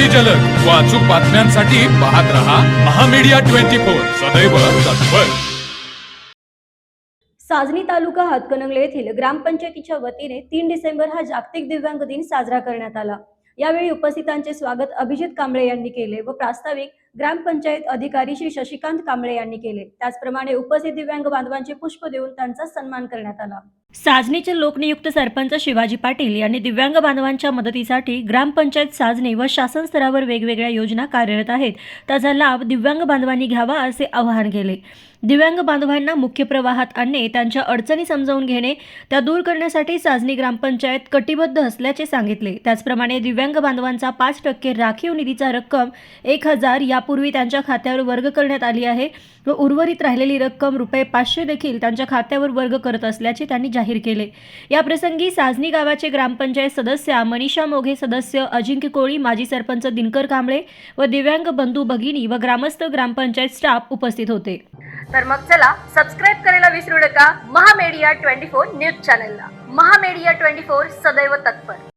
अगदी जलद. व अचूक बातम्यांसाठी पाहत रहा महामीडिया ट्वेंटी फोर. सदैव तत्पर. साजनी तालुका हातकणंगले येथील ग्रामपंचायतीच्या वतीने तीन डिसेंबर हा जागतिक दिव्यांग दिन साजरा करण्यात आला. यावेळी उपस्थितांचे स्वागत अभिजित कांबळे यांनी केले व प्रास्ताविक ग्रामपंचायत अधिकारी श्री शशिकांत कांबळे यांनी केले. त्याचप्रमाणे उपस्थित दिव्यांग बांधवांचे पुष्प देऊन त्यांचा सन्मान करण्यात आला. साजनीचे लोकनियुक्त सरपंच शिवाजी पाटील यांनी दिव्यांग बांधवांच्या मदतीसाठी ग्रामपंचायत साजनी व शासन स्तरावर वेगवेगळ्या योजना कार्यरत आहेत. त्याचा लाभ दिव्यांग बांधवांनी घ्यावा असे आवाहन केले. दिव्यांग बांधवांना मुख्य प्रवाहात आणणे त्यांच्या अडचणी समजावून घेणे त्या दूर करण्यासाठी साजनी ग्रामपंचायत कटिबद्ध असल्याचे सांगितले. त्याचप्रमाणे दिव्यांग बांधवांचा पाच टक्के राखीव निधीचा रक्कम एक हजार या यापूर्वी त्यांच्या खात्यावर वर्ग करण्यात आली आहे व उर्वरित राहिलेली रक्कम रुपये पाचशे देखील त्यांच्या खात्यावर वर्ग करत असल्याचे त्यांनी जाहीर केले. या प्रसंगी साजनी गावाचे ग्रामपंचायत सदस्य मनीषा मोघे सदस्य अजिंक्य कोळी माजी सरपंच दिनकर कांबळे व दिव्यांग बंधू भगिनी व ग्रामस्थ ग्रामपंचायत स्टाफ उपस्थित होते. तर मग चला सबस्क्राईब करायला विसरू नका. महामेडिया ट्वेंटी फोर न्यूज चॅनलला. महामेडिया ट्वेंटी फोर सदैव तत्पर.